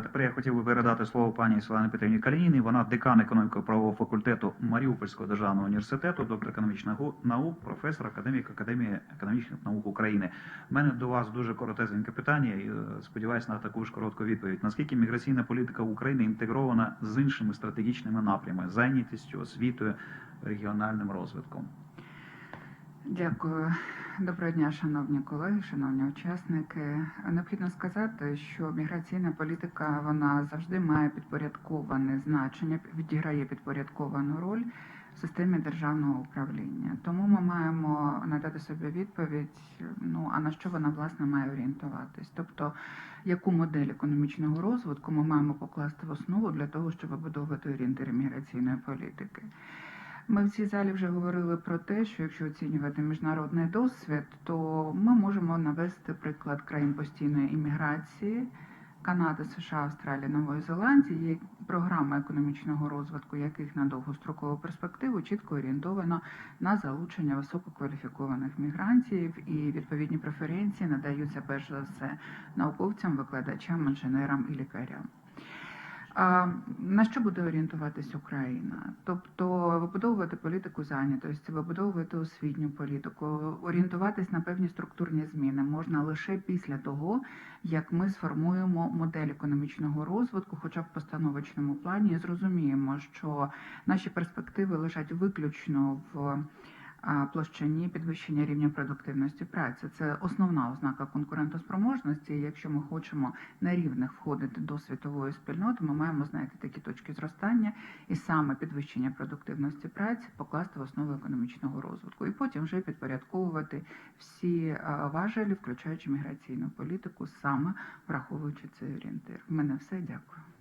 Тепер я хотів би передати слово пані Світлані Петрівні Калініній. Вона декан економіко-правового факультету Маріупольського державного університету, доктор економічних наук, професор, академік Академії економічних наук України. У мене до вас дуже коротезеньке питання і е, сподіваюся на таку ж коротку відповідь. Наскільки міграційна політика України інтегрована з іншими стратегічними напрямами зайнятістю, освітою, регіональним розвитком? Дякую. Доброго дня, шановні колеги, шановні учасники. Необхідно сказати, що міграційна політика вона завжди має підпорядковане значення, відіграє підпорядковану роль в системі державного управління. Тому ми маємо надати собі відповідь: ну а на що вона власне має орієнтуватись? Тобто, яку модель економічного розвитку ми маємо покласти в основу для того, щоб вибудовувати орієнтири міграційної політики. Ми в цій залі вже говорили про те, що якщо оцінювати міжнародний досвід, то ми можемо навести приклад країн постійної імміграції. Канади, США, Австралії, Нової Зеландії є програми економічного розвитку, яких на довгострокову перспективу чітко орієнтовано на залучення висококваліфікованих мігрантів, і відповідні преференції надаються перш за все науковцям, викладачам, інженерам і лікарям. А на що буде орієнтуватись Україна? Тобто вибудовувати політику зайнятості, вибудовувати освітню політику, орієнтуватись на певні структурні зміни можна лише після того, як ми сформуємо модель економічного розвитку, хоча б в постановочному плані, і зрозуміємо, що наші перспективи лежать виключно в площині підвищення рівня продуктивності праці. Це основна ознака конкурентоспроможності. Якщо ми хочемо на рівних входити до світової спільноти, ми маємо знайти такі точки зростання і саме підвищення продуктивності праці покласти в основу економічного розвитку, і потім вже підпорядковувати всі важелі, включаючи міграційну політику, саме враховуючи цей орієнтир. В мене все дякую.